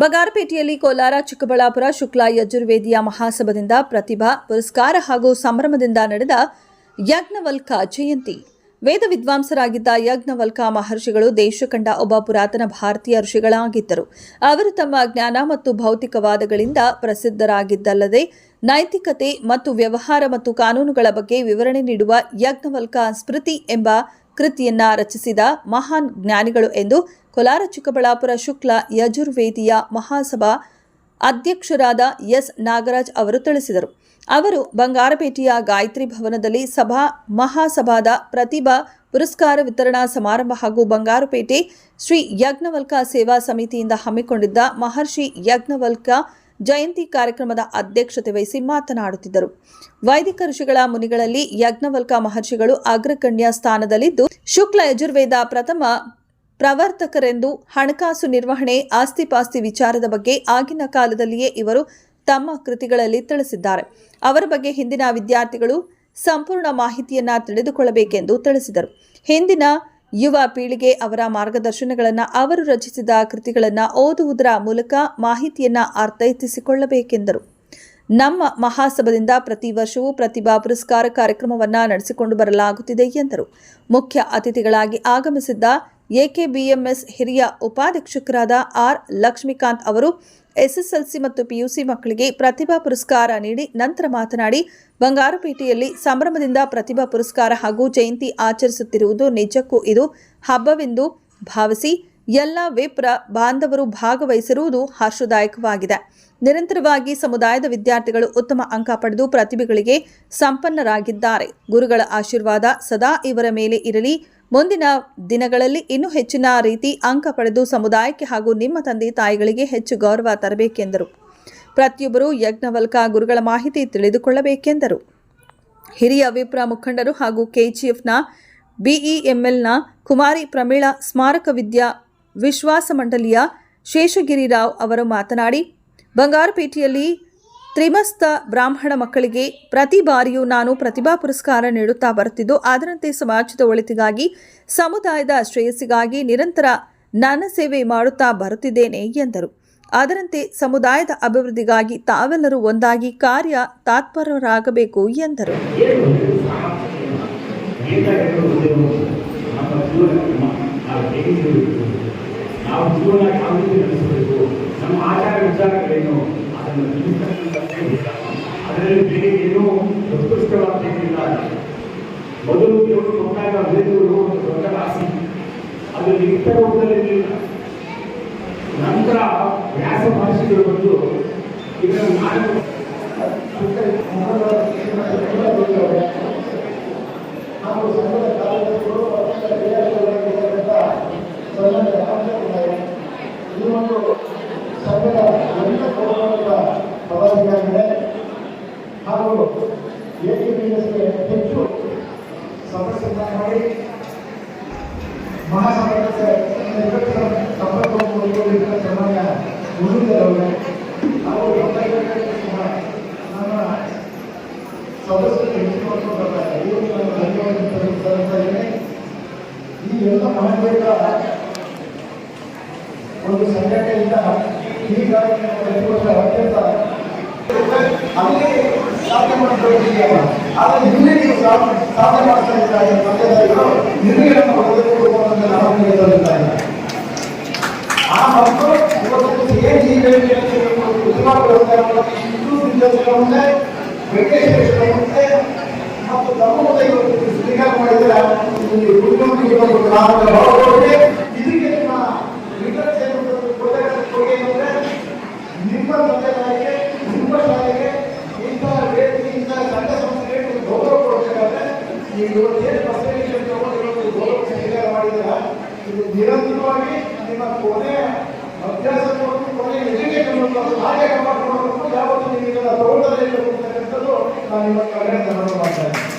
ಬಗಾರಪೇಟೆಯಲ್ಲಿ ಕೋಲಾರ, ಚಿಕ್ಕಬಳ್ಳಾಪುರ, ಶುಕ್ಲಾ, ಯಜುರ್ವೇದಿಯ ಮಹಾಸಭದಿಂದ ಪ್ರತಿಭಾ, ಪುರಸ್ಕಾರ ಹಾಗೂ ಸಂಭ್ರಮದಿಂದ ನಡೆದ ಯಜ್ಞವಲ್ಕ ಜಯಂತಿ. ವೇದ ವಿದ್ವಾಂಸರಾಗಿದ್ದ ಯಜ್ಞವಲ್ಕ ಮಹರ್ಷಿಗಳು ದೇಶ ಕಂಡ ಒಬ್ಬ ಪುರಾತನ ಭಾರತೀಯ ಋಷಿಗಳಾಗಿದ್ದರು. ಅವರು ತಮ್ಮ ಜ್ಞಾನ ಮತ್ತು ಭೌತಿಕವಾದಗಳಿಂದ ಪ್ರಸಿದ್ಧರಾಗಿದ್ದಲ್ಲದೆ, ನೈತಿಕತೆ ಮತ್ತು ವ್ಯವಹಾರ ಮತ್ತು ಕಾನೂನುಗಳ ಬಗ್ಗೆ ವಿವರಣೆ ನೀಡುವ ಯಜ್ಞವಲ್ಕ ಸ್ಮೃತಿ ಎಂಬ ಕೃತಿಯನ್ನ ರಚಿಸಿದ ಮಹಾನ್ ಜ್ಞಾನಿಗಳು ಎಂದು ಕೋಲಾರ, ಚಿಕ್ಕಬಳ್ಳಾಪುರ ಶುಕ್ಲ ಯಜುರ್ವೇದಿಯ ಮಹಾಸಭಾ ಅಧ್ಯಕ್ಷರಾದ ಎಸ್. ನಾಗರಾಜ್ ಅವರು ತಿಳಿಸಿದರು. ಅವರು ಬಂಗಾರಪೇಟೆಯ ಗಾಯತ್ರಿ ಭವನದಲ್ಲಿ ಸಭಾ ಮಹಾಸಭಾದ ಪ್ರತಿಭಾ ಪುರಸ್ಕಾರ ವಿತರಣಾ ಸಮಾರಂಭ ಹಾಗೂ ಬಂಗಾರಪೇಟೆ ಶ್ರೀ ಯಜ್ಞವಲ್ಕ ಸೇವಾ ಸಮಿತಿಯಿಂದ ಹಮ್ಮಿಕೊಂಡಿದ್ದ ಮಹರ್ಷಿ ಯಜ್ಞವಲ್ಕ ಜಯಂತಿ ಕಾರ್ಯಕ್ರಮದ ಅಧ್ಯಕ್ಷತೆ ವಹಿಸಿ ಮಾತನಾಡುತ್ತಿದ್ದರು. ವೈದಿಕ ಋಷಿಗಳ ಮುನಿಗಳಲ್ಲಿ ಯಜ್ಞವಲ್ಕ ಮಹರ್ಷಿಗಳು ಅಗ್ರಗಣ್ಯ ಸ್ಥಾನದಲ್ಲಿದ್ದು, ಶುಕ್ಲ ಯಜುರ್ವೇದ ಪ್ರಥಮ ಪ್ರವರ್ತಕರೆಂದು ಹಣಕಾಸು ನಿರ್ವಹಣೆ ಆಸ್ತಿಪಾಸ್ತಿ ವಿಚಾರದ ಬಗ್ಗೆ ಆಗಿನ ಕಾಲದಲ್ಲಿಯೇ ಇವರು ತಮ್ಮ ಕೃತಿಗಳಲ್ಲಿ ತಿಳಿಸಿದ್ದಾರೆ. ಅವರ ಬಗ್ಗೆ ಹಿಂದಿನ ವಿದ್ಯಾರ್ಥಿಗಳು ಸಂಪೂರ್ಣ ಮಾಹಿತಿಯನ್ನ ತಿಳಿದುಕೊಳ್ಳಬೇಕೆಂದು ತಿಳಿಸಿದರು. ಹಿಂದಿನ ಯುವ ಪೀಳಿಗೆ ಅವರ ಮಾರ್ಗದರ್ಶನಗಳನ್ನು ಅವರು ರಚಿಸಿದ ಕೃತಿಗಳನ್ನು ಓದುವುದರ ಮೂಲಕ ಮಾಹಿತಿಯನ್ನು ಅರ್ಥೈಸಿಕೊಳ್ಳಬೇಕೆಂದರು. ನಮ್ಮ ಮಹಾಸಭದಿಂದ ಪ್ರತಿ ವರ್ಷವೂ ಪ್ರತಿಭಾ ಪುರಸ್ಕಾರ ಕಾರ್ಯಕ್ರಮವನ್ನು ನಡೆಸಿಕೊಂಡು ಬರಲಾಗುತ್ತಿದೆ ಎಂದರು. ಮುಖ್ಯ ಅತಿಥಿಗಳಾಗಿ ಆಗಮಿಸಿದ್ದ ಎಕೆಬಿಎಂಎಸ್ ಹಿರಿಯ ಉಪಾಧೀಕ್ಷಕರಾದ ಆರ್ ಲಕ್ಷ್ಮೀಕಾಂತ್ ಅವರು ಎಸ್ಎಸ್ಎಲ್ಸಿ ಮತ್ತು ಪಿಯುಸಿ ಮಕ್ಕಳಿಗೆ ಪ್ರತಿಭಾ ಪುರಸ್ಕಾರ ನೀಡಿ ನಂತರ ಮಾತನಾಡಿ, ಬಂಗಾರಪೇಟೆಯಲ್ಲಿ ಸಂಭ್ರಮದಿಂದ ಪ್ರತಿಭಾ ಪುರಸ್ಕಾರ ಹಾಗೂ ಜಯಂತಿ ಆಚರಿಸುತ್ತಿರುವುದು ನಿಜಕ್ಕೂ ಇದು ಹಬ್ಬವೆಂದು ಭಾವಿಸಿ ಎಲ್ಲ ವಿಪ್ರ ಬಾಂಧವರು ಭಾಗವಹಿಸಿರುವುದು ಹರ್ಷದಾಯಕವಾಗಿದೆ ನಿರಂತರವಾಗಿ ಸಮುದಾಯದ ವಿದ್ಯಾರ್ಥಿಗಳು ಉತ್ತಮ ಅಂಕ ಪಡೆದು ಪ್ರತಿಭೆಗಳಿಗೆ ಸಂಪನ್ನರಾಗಿದ್ದಾರೆ. ಗುರುಗಳ ಆಶೀರ್ವಾದ ಸದಾ ಇವರ ಮೇಲೆ ಇರಲಿ. ಮುಂದಿನ ದಿನಗಳಲ್ಲಿ ಇನ್ನೂ ಹೆಚ್ಚಿನ ರೀತಿ ಅಂಕ ಪಡೆದು ಸಮುದಾಯಕ್ಕೆ ಹಾಗೂ ನಿಮ್ಮ ತಂದೆ ತಾಯಿಗಳಿಗೆ ಹೆಚ್ಚು ಗೌರವ ತರಬೇಕೆಂದರು. ಪ್ರತಿಯೊಬ್ಬರು ಯಜ್ಞವಲ್ಕ ಗುರುಗಳ ಮಾಹಿತಿ ತಿಳಿದುಕೊಳ್ಳಬೇಕೆಂದರು. ಹಿರಿಯ ವಿಪ್ರ ಮುಖಂಡರು ಹಾಗೂ ಕೆಜಿಎಫ್ನ ಬಿಇಎಂಎಲ್ನ ಕುಮಾರಿ ಪ್ರಮೀಳಾ ಸ್ಮಾರಕ ವಿದ್ಯಾ ವಿಶ್ವಾಸ ಮಂಡಳಿಯ ಶೇಷಗಿರಿರಾವ್ ಅವರು ಮಾತನಾಡಿ, ಬಂಗಾರಪೇಟೆಯಲ್ಲಿ ತ್ರಿಮಸ್ತ ಬ್ರಾಹ್ಮಣ ಮಕ್ಕಳಿಗೆ ಪ್ರತಿ ಬಾರಿಯೂ ನಾನು ಪ್ರತಿಭಾ ಪುರಸ್ಕಾರ ನೀಡುತ್ತಾ ಬರುತ್ತಿದ್ದು, ಅದರಂತೆ ಸಮಾಜದ ಒಳಿತಿಗಾಗಿ, ಸಮುದಾಯದ ಶ್ರೇಯಸ್ಸಿಗಾಗಿ ನಿರಂತರ ನನ್ನ ಸೇವೆ ಮಾಡುತ್ತಾ ಬರುತ್ತಿದ್ದೇನೆ ಎಂದರು. ಅದರಂತೆ ಸಮುದಾಯದ ಅಭಿವೃದ್ಧಿಗಾಗಿ ತಾವೆಲ್ಲರೂ ಒಂದಾಗಿ ಕಾರ್ಯ ತಾತ್ಪರರಾಗಬೇಕು ಎಂದರು. ನಮ್ಮ ಆಚಾರ ವಿಚಾರಗಳೇನು ಅದನ್ನು ಅದರಲ್ಲಿ ಏನೂ ಮೊದಲು ಇವರು ಬಂದಾಗ ವೇದಗಳು ಒಂದು ದೊಡ್ಡ ರಾಶಿ ಅದು ನಂತರ ವ್ಯಾಸ ಭಾಷೆಗಳು ಬಂದು ಇದನ್ನು ಮಾಡಿ ಪದಾಧಿಕಾರಿಗಳೇ ಹಾಗೂ ಎಟಿಪಿಎಸ್ಗೆ ಹೆಚ್ಚು ಸದಸ್ಯರನ್ನ ಮಾಡಿ ಮಹಾ ನಿರ್ಗತ ಸಂಪರ್ಕವನ್ನು ಹೊಂದಿರುವ ಸನ್ಮಾನ್ಯ ಮುರುಳಿದರವರೇ ಹಾಗೂ ನಮ್ಮ ಸದಸ್ಯರು ಹೆಚ್ಚು ಬರ್ತಾರೆ. ಇವತ್ತು ನಾನು ಈ ಎಲ್ಲ ಮಹತ್ವದ ಒಂದು ಸಂಘಟನೆಯಿಂದ ಹೀಗಾಗಿ ಅಲ್ಲಿ ಸಾಧನೆ ಮಾಡ್ಕೊಂಡಿದ್ದೀಯಲ್ಲ ಆದರೆ ನಿನ್ನೆ ನೀವು ಸಾ- ಸಾಧನೆ ಮಾಡ್ತಾ ಇದ್ದಾರೆ ತಂದೆದಾರಿಗಳು ನಿನ್ನೆಯನ್ನು ಹೊಡೆದು ಅಂತ ನಾವು ನಿಮಗೆ ತರುತ್ತಾ ಇದ್ದಾರೆ ಆ ಮಕ್ಕಳು ಇವತ್ತು ಏನ್ ಈ ವೇದಿಕೆಯಲ್ಲಿ ಉತ್ತಮ ಪುರಸ್ಕಾರವನ್ನು ಇಷ್ಟು ವಿದ್ಯಾರ್ಥಿಗಳ ವೆಂಕಟೇಶ್ವರ ಮುಂದೆ ಮತ್ತು ತಮ್ಮ ಇವತ್ತು ಸ್ವೀಕಾರ ಮಾಡಿದ್ರೆ ಇಲ್ಲಿ ಕುಟುಂಬಕ್ಕೆ ನೀವು ಇವತ್ತೇನು ಪರ್ಸೆಂಟೇಜ್ ತಗೊಂಡು ಗೌರವ ಮಾಡಿದ್ದೀರ ಇದು ನಿರಂತರವಾಗಿ ನಿಮ್ಮ ಕೊನೆ ಅಭ್ಯಾಸ ಮತ್ತು ಕೊನೆ ಎಜುಕೇಶನ್ ಹಾಗೆ ಕಾಪಾಡ್ಕೊಂಡು ಯಾವತ್ತೂ ನೀವು ಇದನ್ನು ತಗೊಳ್ಳದೇ ನಾನು ನಿಮ್ಮ ಕಡೆ ಮಾಡ್ತಾ ಇದ್ದೀನಿ